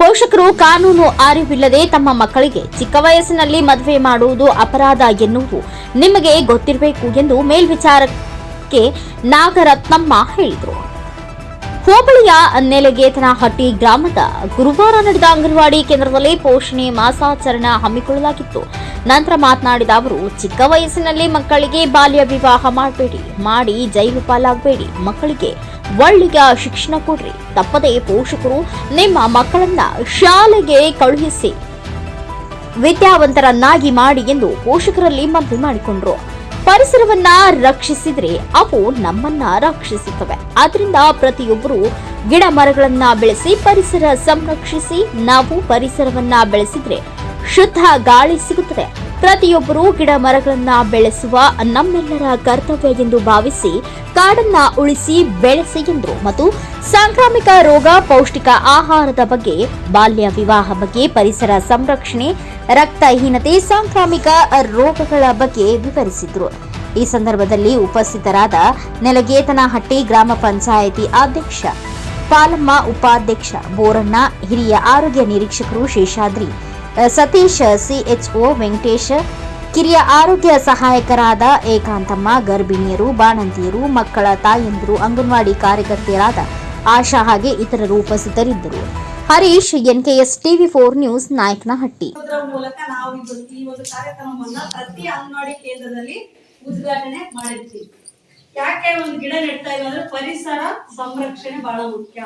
ಪೋಷಕರು ಕಾನೂನು ಅರಿವಿಲ್ಲದೆ ತಮ್ಮ ಮಕ್ಕಳಿಗೆ ಚಿಕ್ಕ ವಯಸ್ಸಿನಲ್ಲಿ ಮದುವೆ ಮಾಡುವುದು ಅಪರಾಧ ಎನ್ನುವುದು ನಿಮಗೆ ಗೊತ್ತಿರಬೇಕು ಎಂದು ಮೇಲ್ವಿಚಾರಕ್ಕೆ ನಾಗರತ್ನಮ್ಮ ಹೇಳಿದರು. ಹೋಬಳಿಯ ನೆಲಗೇತನಹಟ್ಟಿ ಗ್ರಾಮದ ಗುರುವಾರ ನಡೆದ ಅಂಗನವಾಡಿ ಕೇಂದ್ರದಲ್ಲಿ ಪೋಷಣೆ ಮಾಸಾಚರಣೆ ಹಮ್ಮಿಕೊಳ್ಳಲಾಗಿತ್ತು. ನಂತರ ಮಾತನಾಡಿದ ಅವರು, ಚಿಕ್ಕ ವಯಸ್ಸಿನಲ್ಲಿ ಮಕ್ಕಳಿಗೆ ಬಾಲ್ಯ ವಿವಾಹ ಮಾಡಬೇಡಿ, ಮಾಡಿ ಜೈಲು ಪಾಲಾಗಬೇಡಿ, ಮಕ್ಕಳಿಗೆ ಒಳ್ಳೆಯ ಶಿಕ್ಷಣ ಕೊಡ್ರಿ. ತಪ್ಪದೇ ಪೋಷಕರು ನಿಮ್ಮ ಮಕ್ಕಳನ್ನ ಶಾಲೆಗೆ ಕಳುಹಿಸಿ. ವಿದ್ಯಾವಂತರನ್ನಾಗಿ ಮಾಡಿ ಎಂದು ಪೋಷಕರಲ್ಲಿ ಮನವಿ ಮಾಡಿಕೊಂಡ್ರು. ಪರಿಸರವನ್ನ ರಕ್ಷಿಸಿದ್ರೆ ಅವು ನಮ್ಮನ್ನ ರಕ್ಷಿಸುತ್ತವೆ. ಆದ್ರಿಂದ ಪ್ರತಿಯೊಬ್ಬರು ಗಿಡ ಮರಗಳನ್ನ ಬೆಳೆಸಿ ಪರಿಸರ ಸಂರಕ್ಷಿಸಿ ನಾವು ಪರಿಸರವನ್ನ ಬೆಳೆಸಿದ್ರೆ ಶುದ್ಧ ಗಾಳಿ ಸಿಗುತ್ತದೆ. ಪ್ರತಿಯೊಬ್ಬರು ಗಿಡ ಮರಗಳನ್ನ ಬೆಳೆಸುವ ನಮ್ಮೆಲ್ಲರ ಕರ್ತವ್ಯ ಎಂದು ಭಾವಿಸಿ ಕಾಡನ್ನ ಉಳಿಸಿ ಬೆಳೆಸಿ ಎಂದರು. ಮತ್ತು ಸಾಂಕ್ರಾಮಿಕ ರೋಗ, ಪೌಷ್ಟಿಕ ಆಹಾರದ ಬಗ್ಗೆ, ಬಾಲ್ಯ ವಿವಾಹ ಬಗ್ಗೆ, ಪರಿಸರ ಸಂರಕ್ಷಣೆ, ರಕ್ತಹೀನತೆ, ಸಾಂಕ್ರಾಮಿಕ ರೋಗಗಳ ಬಗ್ಗೆ ವಿವರಿಸಿದ್ರು. ಈ ಸಂದರ್ಭದಲ್ಲಿ ಉಪಸ್ಥಿತರಾದ ನೆಲಗೇತನಹಟ್ಟಿ ಗ್ರಾಮ ಪಂಚಾಯಿತಿ ಅಧ್ಯಕ್ಷ, ಪಾಲಮ್ಮ ಉಪಾಧ್ಯಕ್ಷ, ಬೋರಣ್ಣ, ಹಿರಿಯ ಆರೋಗ್ಯ ನಿರೀಕ್ಷಕರು ಶೇಷಾದ್ರಿ, ಸತೀಶ್ ಸಿಎಚ್ಒ ವೆಂಕಟೇಶ್ ಕಿರಿಯ ಆರೋಗ್ಯ ಸಹಾಯಕರಾದ ಏಕಾಂತಮ್ಮ, ಗರ್ಭಿಣಿಯರು, ಬಾಣಂತಿಯರು, ಮಕ್ಕಳ ತಾಯಂದಿರು, ಅಂಗನವಾಡಿ ಕಾರ್ಯಕರ್ತೆಯರಾದ ಆಶಾ ಹಾಗೆ ಇತರರು ಉಪಸ್ಥಿತರಿದ್ದರು. Harish N K S TV four news, Nayakanahatti. ಮೂಲಕ ನಾವು ಈ ಒಂದು ಕಾರ್ಯಕ್ರಮವನ್ನ ಪ್ರತಿ ಅಂಗನವಾಡಿ ಕೇಂದ್ರದಲ್ಲಿ ಉದ್ಘಾಟನೆ ಮಾಡಿರ್ತೀವಿ. ಯಾಕೆ ಒಂದು ಗಿಡ ನೆಡ್ತಾ ಇದ್ದೀವಿ ಅಂದ್ರೆ ಪರಿಸರ ಸಂರಕ್ಷಣೆ ಬಹಳ ಮುಖ್ಯ.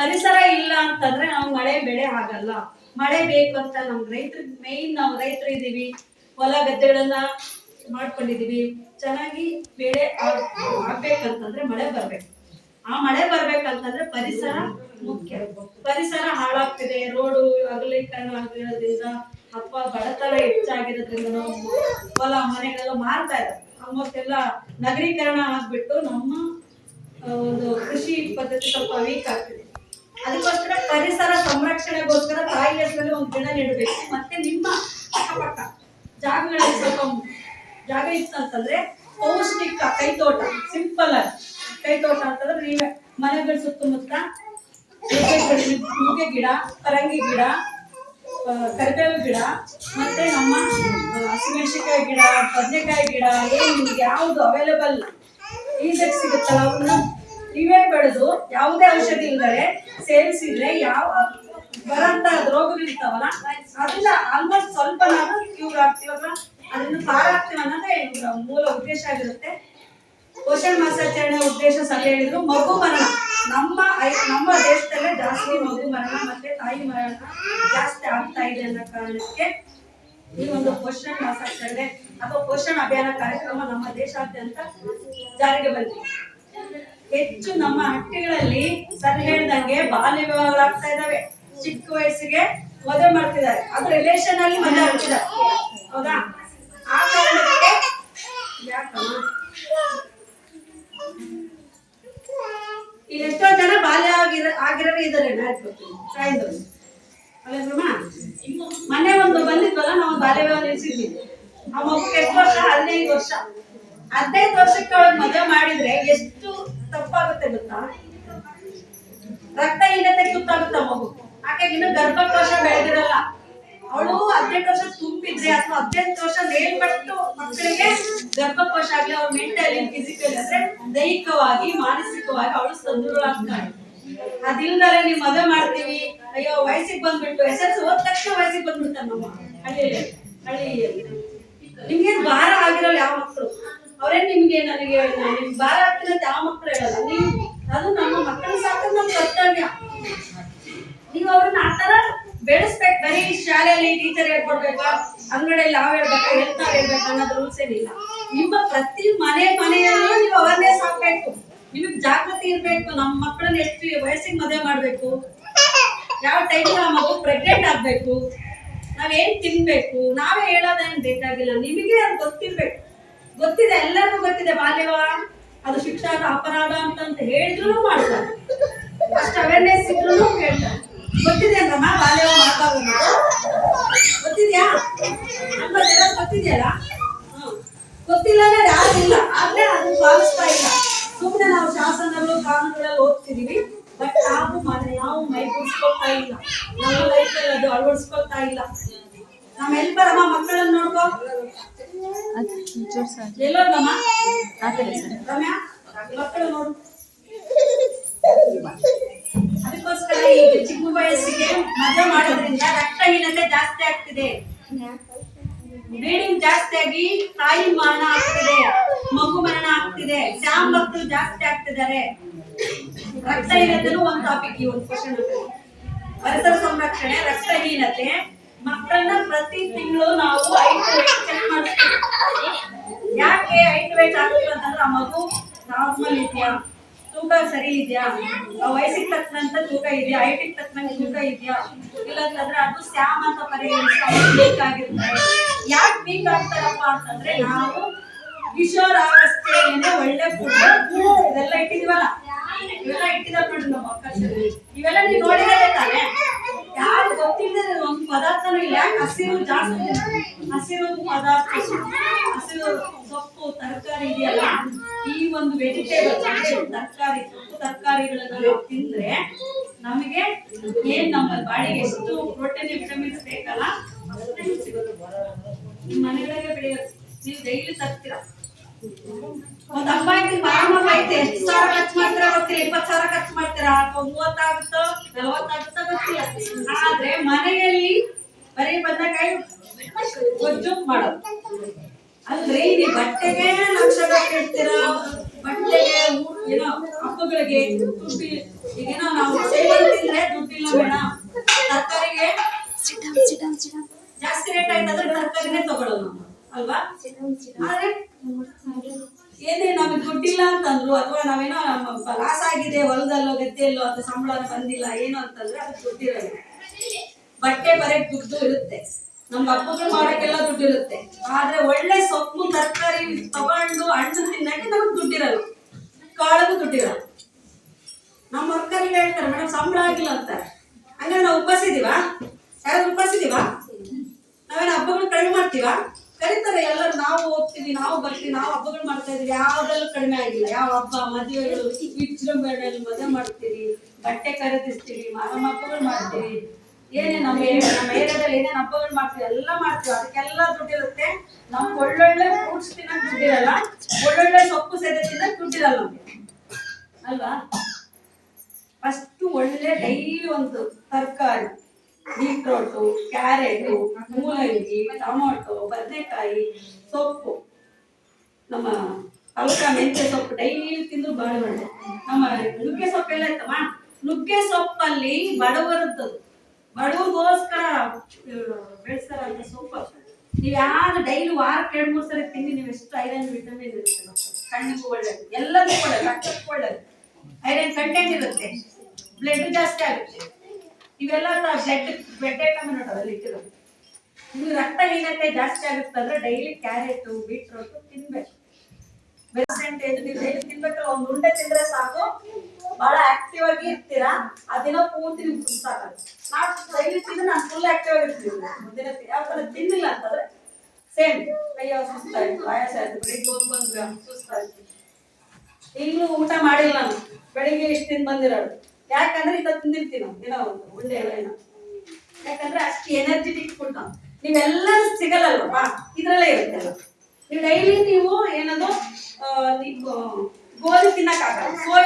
ಪರಿಸರ ಇಲ್ಲ ಅಂತಂದ್ರೆ ನಾವು ಮಳೆ ಬೆಳೆ ಆಗಲ್ಲ. ಮಳೆ ಬೇಕು ಅಂತ ನಮ್ ರೈತರ ಮೇನ್ ನಾವು ರೈತರು ಇದೀವಿ. ಹೊಲ ಗದ್ದೆಗಳನ್ನ ಮಾಡ್ಕೊಂಡಿದೀವಿ. ಚೆನ್ನಾಗಿ ಬೆಳೆ ಆಗ್- ಆಗ್ಬೇಕಂತಂದ್ರೆ ಮಳೆ ಬರ್ಬೇಕು. ಆ ಮಳೆ ಬರ್ಬೇಕಂತಂದ್ರೆ ಪರಿಸರ ಮುಖ್ಯ. ಪರಿಸರ ಹಾಳಾಗ್ತಿದೆ. ರೋಡು ಅಗಲೀಕರಣ ಆಗಿರೋದ್ರಿಂದ ಅಥವಾ ಬಡತನ ಹೆಚ್ಚಾಗಿರೋದ್ರಿಂದ ನಾವು ಹೊಲ ಮನೆಗಳೆಲ್ಲ ಮಾರ್ತಾ ಇದ್ದಾರೆ. ಎಲ್ಲ ನಗರೀಕರಣ ಆಗ್ಬಿಟ್ಟು ನಮ್ಮ ಒಂದು ಕೃಷಿ ಪದ್ಧತಿ ಸ್ವಲ್ಪ ವೀಕ್ ಆಗ್ತಿದೆ. ಅದಕ್ಕೋಸ್ಕರ ಪರಿಸರ ಸಂರಕ್ಷಣೆಗೋಸ್ಕರ ತಾಯಿ ಹೆಸರಲ್ಲಿ ಒಂದು ಗಿಡ ನೆಡಬೇಕು. ಮತ್ತೆ ನಿಮ್ಮ ಅಕ್ಕಪಕ್ಕ ಜಾಗಗಳಲ್ಲಿ ಸ್ವಲ್ಪ ಜಾಗ ಇತ್ತು ಅಂತಂದ್ರೆ ಪೌಷ್ಟಿಕ ಕೈತೋಟ ಸಿಂಪಲ್ ಆಗಿ. ಕೈತೋಟ ಅಂತಂದ್ರೆ ನೀವೇ ಮನೆಗಳ ಸುತ್ತಮುತ್ತ ನುಗ್ಗೆ ಗಿಡ- ಪರಂಗಿ ಗಿಡ ಕರಿಬೇವು ಗಿಡ, ಮತ್ತೆ ನಮ್ಮ ಹಸಿಮೆಣಸಿಕಾಯಿ ಗಿಡ, ಬದನೆಕಾಯಿ ಗಿಡ, ಏನು ನಿಮ್ಗೆ ಯಾವುದು ಅವೈಲೇಬಲ್ ಈಸಿಯಾಗಿ ಸಿಗುತ್ತಲ್ಲ ಅವನ್ನ ನೀವೇ ಬೆಳೆದು ಯಾವುದೇ ಔಷಧಿ ಇಲ್ಲದೆ ಸೇವಿಸಿದ್ರೆ ಯಾವ ಬರಂತ ರೋಗಗಳಿರ್ತಾವಲ್ಲ ಅದನ್ನ ಆಲ್ಮೋಸ್ಟ್ ಸ್ವಲ್ಪ ನಾವು ಕ್ಯೂರ್ ಆಗ್ತೀವಲ್ಲ ಅದನ್ನು ಪಾರ ಆಗ್ತೀವಿ ಅನ್ನೋದೇ ಮೂಲ ಉದ್ದೇಶ ಆಗಿರುತ್ತೆ. ಪೋಷಣ್ ಮಾಸಾಚರಣೆ ಉದ್ದೇಶ ಸಹ ಹೇಳಿದ್ರು. ಮಗು ಮರಣ. ನಮ್ಮ ನಮ್ಮ ದೇಶದಲ್ಲೇ ಜಾಸ್ತಿ ಮಗು ಮರಣ ಮತ್ತೆ ತಾಯಿ ಮರಣ ಜಾಸ್ತಿ ಆಗ್ತಾ ಇದೆ ಅನ್ನೋ ಕಾರಣಕ್ಕೆ ಈ ಒಂದು ಪೋಷಣ್ ಮಾಸಾಚರಣೆ ಅಥವಾ ಪೋಷಣ ಅಭಿಯಾನ ಕಾರ್ಯಕ್ರಮ ನಮ್ಮ ದೇಶಾದ್ಯಂತ ಜಾರಿಗೆ ಬಂದಿದೆ. ಹೆಚ್ಚು ನಮ್ಮ ಹಟ್ಟಿಗಳಲ್ಲಿ ಸರ್ ಹೇಳ್ದಂಗೆ ಬಾಲ್ಯ ವಿವಾಹಗಳಾಗ್ತಾ ಇದಾವೆ ಚಿಕ್ಕ ವಯಸ್ಸಿಗೆ ಮದುವೆ ಮಾಡ್ತಿದ್ದಾರೆ. ಅದು ರಿಲೇಷನ್ ಅಲ್ಲಿ ಮದುವೆ ಆಗ್ತಿದ್ದಾರೆ ಹೌದಾ? ಆ ಕಾರಣಕ್ಕೆ ಇಲ್ಲಿ ಎಷ್ಟೋ ಜನ ಬಾಲ್ಯ ಆಗಿರ ಆಗಿರೋರು ಇದ್ದಾರೆ ಮೊನ್ನೆ ಒಂದು ಬಂದಿದ್ವಲ್ಲ, ನಾವು ಬಾಲ್ಯ ವಿವಾಹ ನಿಲ್ಸಿದ್ವಿ. ಆ ಎಷ್ಟು ವರ್ಷ? ಹದಿನೈದು ವರ್ಷ. ಹದಿನೈದು ವರ್ಷಕ್ಕೆ ಅವಳಿಗೆ ಮದುವೆ ಮಾಡಿದ್ರೆ ಎಷ್ಟು ತಪ್ಪಾಗುತ್ತೆ ಗೊತ್ತಾ? ರಕ್ತ ಹೀನತೆ ಆ ಮಗು. ಆಕೆಗೆ ಗರ್ಭಕೋಶ ಬೆಳೆದಿರಲ್ಲ? ಅವಳು ಹದಿನೆಂಟು ವರ್ಷ ತುಂಬಿದ್ರೆ ಅಥವಾ ಹದಿನೆಂಟು ವರ್ಷ ಮೇಲ್ಪಟ್ಟು ಮಕ್ಕಳಿಗೆ ಗರ್ಭಕೋಶ ಆಗ್ಲಿ, ಅವ್ರ ಮೆಂಟಲಿ ಫಿಸಿಕಲ್ ಅಂದ್ರೆ ದೈಹಿಕವಾಗಿ, ಮಾನಸಿಕವಾಗಿ ಅವಳು ಸದೃಢಾಗ್ತಾಳೆ. ಅದಿಲ್ದಲೆ ನೀವು ಮದುವೆ ಮಾಡ್ತೀವಿ. ಅಯ್ಯೋ, ವಯಸ್ಸಿಗೆ ಬಂದ್ಬಿಟ್ಟು, ಎಸ್ ಎಸ್ ಹೋದ ತಕ್ಷಣ ವಯಸ್ಸಿಗೆ ಬಂದ್ಬಿಡ್ತಾರೆ ನಮ್ಮ ಹಳ್ಳಿ ಹಳ್ಳಿಯಲ್ಲಿ. ನಿಮ್ಗೆ ಭಾರ ಆಗಿರಲ್ಲ ಯಾವ ಮಕ್ಕಳು ಅವ್ರೇನ್ ನಿಮ್ಗೆ ನನಗೆ ನಿಮ್ಗೆ ಭಾರ ಆಗ್ತೀನಿ ಅಂತ ಯಾವ ಮಕ್ಕಳು ಹೇಳಲ್ಲ? ನೀವು ಅದು ನಮ್ಮ ಮಕ್ಕಳು ಸಾಕೋದು ನಮ್ಮ ಕರ್ತವ್ಯ ನೀವು ಅವ್ರನ್ನ ಆ ತರ ಬೆಳೆಸ್ಬೇಕು ಬರೀ ಶಾಲೆಯಲ್ಲಿ ಟೀಚರ್ ಹೇಳ್ಕೊಡ್ಬೇಕಾ ಅಂಗಡಿಯಲ್ಲಿ ನಾವ್ ಹೇಳ್ಬೇಕಾ ಹೇಳ್ತಾ ಹೇಳ್ಬೇಕು ಅನ್ನೋದು ರೂಲ್ಸ್ ಏನಿಲ್ಲ ನಿಮ್ಮ ಪ್ರತಿ ಮನೆ ಮನೆಯಲ್ಲೂ ನೀವು ಅವೇರ್ನೆಸ್ ಆಗ್ಬೇಕು. ನಿಮಗೆ ಜಾಗೃತಿ ಇರ್ಬೇಕು. ನಮ್ಮ ಮಕ್ಕಳನ್ನ ಎಷ್ಟು ವಯಸ್ಸಿಗೆ ಮದುವೆ ಮಾಡ್ಬೇಕು? ಯಾವ ಟೈಮ್ ಆ ಮಗು ಪ್ರೆಗ್ನೆಂಟ್ ಆಗ್ಬೇಕು? ನಾವೇನ್ ತಿನ್ಬೇಕು? ನಾವೇ ಹೇಳೋದೇನು ಬೇಕಾಗಿಲ್ಲ. ನಿಮಗೆ ಅದು ಗೊತ್ತಿರ್ಬೇಕು. ಗೊತ್ತಿದೆ, ಎಲ್ಲರಿಗೂ ಗೊತ್ತಿದೆ, ಬಾಲ್ಯವ. ಅದು ಶಿಕ್ಷಣ ಅಪರಾಧ ಅಂತ ಹೇಳಿದ್ರು ಮಾಡ್ತಾರೆ. ಅಷ್ಟು ಅವೇರ್ನೆಸ್ ಇದ್ರು ಹೇಳ್ತಾರೆ. ಗೊತ್ತಿದೆ ಮಾಡ್ಬಾರ್ದು ಅನ್ನೋದು? ಗೊತ್ತಿದ್ಯಾ? ಅನ್ಬೋದೆಲ್ಲ ಗೊತ್ತಿದೆಯಲ್ಲ. ಗೊತ್ತಿಲ್ಲ ಅಂದ್ರೆ ಯಾರು ಇಲ್ಲ. ಆದ್ರೆ ಅದನ್ನ ಪಾಲಿಸ್ತಾ ಇಲ್ಲ. ಸುಮ್ಮನೆ ನಾವು ಶಾಸನಗಳು ಕಾನೂನುಗಳಲ್ಲಿ ಓದ್ತಿದೀವಿ ಬಟ್ ನಾವು ಮಾತ್ರ ನಾವು ಮೈಗೂಡಿಸ್ಕೊಳ್ತಾ ಇಲ್ಲ. ನಮ್ಮ ಲೈಫಲ್ಲಿ ಅದು ಅಳವಡಿಸ್ಕೊಳ್ತಾ ಇಲ್ಲ. ನಮ್ಮ ಎಲ್ಲಿ ಬರಮ್ಮ ಮಕ್ಕಳನ್ನ ನೋಡ್ಕೋ. ಎಲ್ಲೋದಮ್ಮ ರಮ್ಯಾ ಮಕ್ಕಳು ನೋಡು. ಅದಕ್ಕೋಸ್ಕರ ಈಗ ಚಿಕ್ಕ ವಯಸ್ಸಿಗೆ ಮದುವೆ ಮಾಡೋದ್ರಿಂದ ರಕ್ತಹೀನತೆ ಜಾಸ್ತಿ ಆಗ್ತಿದೆ. ಬ್ಲೀಡಿಂಗ್ ಜಾಸ್ತಿ ಆಗಿ ತಾಯಿ ಮರಣ ಆಗ್ತಿದೆ, ಮಗು ಮರಣ ಆಗ್ತಿದೆ, ಶ್ಯಾಮ್ ಭಕ್ತರು ಜಾಸ್ತಿ ಆಗ್ತಿದ್ದಾರೆ. ರಕ್ತಹೀನತೆನೂ ಒಂದು ಟಾಪಿಕ್ ಈ ಒಂದು ಕ್ವಶನ್ ಪರಿಸರ ಸಂರಕ್ಷಣೆ ರಕ್ತಹೀನತೆ ಮಕ್ಕಳನ್ನ ಪ್ರತಿ ತಿಂಗಳು ನಾವು ಐದು ಚೆಕ್ ಮಾಡ್ತೀವಿ ಯಾಕೆ ಐದು ವೇಟ್ ಆಗ್ತಿಲ್ಲ ಅಂತಂದ್ರೆ ಆ ಮಗು ನಾರ್ಮಲ್ ಇದೆಯಾ? ತೂಕ ಸರಿ ಇದೆಯಾ? ವಯಸ್ಸಿಗೆ ತಕ್ಕಂತ ತೂಕ ಇದೆಯಾ? ಹೈಟಿಗೆ ತಕ್ಕಂತ ತೂಕ ಇದೆಯಾ? ಇಲ್ಲ ಅಂತಂದ್ರೆ ಅದು ಸ್ಯಾಮ್ ಅಂತ ಪರಿಗಣಿಸ್ತಾರೆ ಯಾಕೆ ವೀಕ್ ಆಗ್ತಾರಪ್ಪ ಅಂತಂದ್ರೆ ನಾವು ಕಿಶೋರಾವಸ್ಥೆಯಿಂದ ಒಳ್ಳೆ ಫುಡ್ ಇದೆಲ್ಲ ಇಟ್ಟಿದೀವಲ್ಲ? ಇವೆಲ್ಲ ಇಟ್ಟಿದಾರೆ ನೋಡಿ ನಮ್ಮ ಅವಕಾಶ ಇವೆಲ್ಲ ನೀವು ನೋಡಿದ್ರೆ ತಾನೆ? ಯಾರು ಗೊತ್ತಿಲ್ಲದೆ ಒಂದು ಪದಾರ್ಥನೂ ಇಲ್ಲ. ಯಾಕೆ? ಹಸಿರು ಜಾಸ್ತಿ. ಹಸಿರು ಪದಾರ್ಥ. ಹಸಿರು ಸೊಪ್ಪು, ತರಕಾರಿ ಇದೆಯಲ್ಲ? ಈ ಒಂದು ವೆಜಿಟೇಬಲ್ ತರಕಾರಿ, ಸೊಪ್ಪು ತರಕಾರಿಗಳನ್ನ ತಿಂದ್ರೆ ನಮಗೆ ಏನ್ ನಮ್ಮ ಬಾಡಿಗೆ ಎಷ್ಟು ಪ್ರೋಟೀನ್ ವಿಟಮಿನ್ಸ್ ಬೇಕಲ್ಲ? ನಿಮ್ಮ ಮನೆಯೊಳಗೆ ಬೆಳೆಯೋದು ನೀವು ಡೈಲಿ ತರ್ತೀರಾ? ಒಂದ್ ಹಬ್ಬ ಐತಿ ಮಾರಮ್ಮ ಐತಿ ಎಷ್ಟು ಸಾವಿರ ಖರ್ಚು ಮಾಡ್ತೀರಾ ಗೊತ್ತಿಲ್ಲ. ಇಪ್ಪತ್ತು ಸಾವಿರ ಖರ್ಚು ಮಾಡ್ತೀರಾ? ಮೂವತ್ತಾಗುತ್ತೋ, ನಲವತ್ತಾಗುತ್ತೋ? ಆದ್ರೆ ಮನೆಯಲ್ಲಿ ಬರೀ ಬದನೆಕಾಯಿ ಗೊಜ್ಜು ಮಾಡೋದು. ಅಂದ್ರೆ ಇಲ್ಲಿ ಬಟ್ಟೆಗೆ ಲಕ್ಷ ಇಡ್ತೀರಾ ಬಟ್ಟೆಗೆ ಏನೋ ಹಬ್ಬಗಳಿಗೆ ದುಡ್ಡು ಈಗೇನೋ ನಾವು ತಿಂದ್ರೆ ದುಡ್ಡಿಲ್ಲ ಬೇಡ ತರಕಾರಿಗೆ ಜಾಸ್ತಿ ರೇಟ್ ಆಯ್ತಂದ್ರೆ ತರಕಾರಿನೇ ತಗೊಳ್ಳೋದು ಅಲ್ವಾ? ಆದ್ರೆ ಏನೇ ನಮಗೆ ದುಡ್ಡಿಲ್ಲ ಅಂತಂದ್ರು, ಅಥವಾ ನಾವೇನೋ ಲಾಸ್ ಆಗಿದೆ, ಹೊಲದಲ್ಲೋ, ಗದ್ದೆಯಲ್ಲೋ ಅಥವಾ ಸಂಬಳ ಬಂದಿಲ್ಲ, ಏನು ಅಂತಂದ್ರೆ ಅದು ದುಡ್ಡಿರಲ್ಲ ಬಟ್ಟೆ ಬರೀ ದುಡ್ಡು ಇರುತ್ತೆ. ನಮ್ಮ ಹಬ್ಬಗಳು ಮಾಡೋಕ್ಕೆಲ್ಲ ದುಡ್ಡು ಇರುತ್ತೆ. ಆದ್ರೆ ಒಳ್ಳೆ ಸೊಪ್ಪು, ತರಕಾರಿ ತಗೊಂಡು ಹಣ್ಣು ತಿನ್ನಕ್ಕೆ ನಮಗೆ ದುಡ್ಡಿರಲ್ಲ. ಕಾಳಗೂ ದುಡ್ಡಿರಲ್ಲ. ನಮ್ಮ ಅಕ್ಕರಿಗೆ ಹೇಳ್ತಾರೆ, ಮೇಡಮ್, ಸಂಬಳ ಆಗಿಲ್ಲ ಅಂತಾರೆ ಹಂಗಾರೆ ನಾವು ಉಪವಾಸ ಇದೀವಾ? ಯಾರಾದ್ರೂ ಉಪವಾಸ ಇದೀವಾ? ನಾವೇನು ಹಬ್ಬಗಳು ಕಡಿಮೆ ಮಾಡ್ತೀವಾ? ಕರೀತಾರೆ, ಎಲ್ಲರೂ ನಾವು ಹೋಗ್ತೀವಿ ನಾವು ಬರ್ತೀವಿ, ನಾವು ಹಬ್ಬಗಳು ಮಾಡ್ತಾ ಇದೀವಿ ಯಾವ್ದಲ್ಲೂ ಕಡಿಮೆ ಆಗಿಲ್ಲ. ಯಾವ ಹಬ್ಬ, ಮದುವೆಗಳು ವಿಜೃಂಭಣೆಯಲ್ಲಿ ಮದುವೆ ಮಾಡ್ತೀವಿ, ಬಟ್ಟೆ ಖರೀದಿಸ್ತೀವಿ ನಮ್ಮ ಹಬ್ಬಗಳು ಮಾಡ್ತೀವಿ. ಏನೇ ನಮ್ಮ ನಮ್ಮ ಏರಿಯಾದಲ್ಲಿ ಏನೇನು ಹಬ್ಬಗಳು ಮಾಡ್ತೀವಿ, ಎಲ್ಲ ಮಾಡ್ತೀವಿ. ಅದಕ್ಕೆಲ್ಲ ದುಡ್ಡಿರುತ್ತೆ. ನಮ್ಗೆ ಒಳ್ಳೊಳ್ಳೆ ಫ್ರೂಟ್ಸ್ ತಿನ್ನಕ್ ದುಡ್ಡಿರಲ್ಲ, ಒಳ್ಳೊಳ್ಳೆ ಸೊಪ್ಪು ಸೇದೆ ತಿನ್ನಕ್ ದುಡ್ಡಿರಲ್ಲ ಅಲ್ವಾ? ಫಸ್ಟ್ ಒಳ್ಳೆ ಡೈಲಿ ಒಂದು ತರಕಾರಿ. ಬೀಟ್ರೋಟು, ಕ್ಯಾರೆಟು, ಮೂಲಂಗಿ, ಟೊಮೊಟೊ, ಬದನೆಕಾಯಿ, ಸೊಪ್ಪು. ನಮ್ಮ ಅಲ್ಕ ಮೆಂತ್ಯ ಸೊಪ್ಪು ಡೈಲಿ ತಿಂದ್ರು ಬಹಳ ಒಳ್ಳೆ. ನಮ್ಮ ನುಗ್ಗೆ ಸೊಪ್ಪೆಲ್ಲ ಇತ್ತಮ್ಮ ನುಗ್ಗೆ ಸೊಪ್ಪಲ್ಲಿ ಬಡವರದ್ದು, ಬಡವರಿಗೋಸ್ಕರ ಬೆಳೆಸ್ತಾರಂತ ಸೊಪ್ಪು ನೀವು ಯಾರು ಡೈಲಿ ವಾರಕ್ಕೆ ಎರಡು, ಮೂರು ಸಲ ತಿಂದು ನೀವು ಎಷ್ಟು ಐರನ್, ವಿಟಮಿನ್ ಇರುತ್ತೆ ಕಣ್ಣಿಗೂ ಒಳ್ಳೇದು, ಎಲ್ಲದಕ್ಕೂ ಒಳ್ಳೇದು, ರಕ್ತಕ್ಕೂ ಒಳ್ಳೇದು. ಐರನ್ ಕಂಟೆಂಟ್ ಇರುತ್ತೆ. ಬ್ಲಡ್ ಜಾಸ್ತಿ ಆಗುತ್ತೆ. ಇವೆಲ್ಲ ಬ್ಲಡ್ ಬ್ಲಡ್ ಐಟಮ್ ನೋಡೋದು ಇಟ್ಟಿರೋದು. ರಕ್ತ ರಕ್ತಹೀನತೆ ಜಾಸ್ತಿ ಆಗುತ್ತೆ ಅಂದ್ರೆ ಡೈಲಿ ಕ್ಯಾರೆಟ್ ಬೀಟ್ರೋಟ್ ತಿನ್ಬೇಕು. ಪರ್ಸೆಂಟೇಜ್ ನೀವು ಡೈಲಿ ತಿನ್ಬೇಕಲ್ಲ ಒಂದು ಉಂಡೆ ತಿಂದ್ರೆ ಸಾಕು. ಬಹಳ ಆಕ್ಟಿವ್ ಆಗಿ ಇರ್ತೀರಾ. ಆ ದಿನ ಪೂರ್ತಿ ನಿಮ್ಗೆ ಸುಸ್ತಾಗಲ್ಲ. ನಾವು ಡೈಲಿ ತಿಂದ್ರೆ ನಾನು ಫುಲ್ ಆಕ್ಟಿವ್ ಆಗಿ ಇರ್ತೀವಿ ದಿನ ಯಾವ ಥರ ತಿನ್ನಿಲ್ಲ ಅಂತಂದ್ರೆ ಸೇಮ್ ಕೈಯ ಸುಸ್ತಾಯ್ತು ಆಯಾಸ ಆಯ್ತು, ಬೆಳಿಗ್ಗೆ ಹೋಗಿ ಬಂದ್ವಿ, ಸುಸ್ತಾಯ್ತು. ಈಗಲೂ ಊಟ ಮಾಡಿಲ್ಲ ನಾನು. ಬೆಳಿಗ್ಗೆ ಇಷ್ಟು ತಿಂದು ಬಂದಿರೋದು. ಯಾಕಂದ್ರೆ ಇದ ತಿಂದಿರ್ತೀವಿ ನಾವು ದಿನ ಒಂದು ಉಂಡೆ ಏನೋ. ಯಾಕಂದ್ರೆ ಅಷ್ಟು ಎನರ್ಜೆಟಿಕ್ ಫುಡ್ ನೀವೆಲ್ಲರೂ ಸಿಗಲ್ಲಲ್ವಾ ಇದ್ರಲ್ಲೇ ಇರುತ್ತೆ ನೀವು ಡೈಲಿ ನೀವು ಏನದು ನೀವು ಗೋಧಿ ತಿನ್ನಕ್ಕಾಗಲ್ಲ. ಸೋಯಾ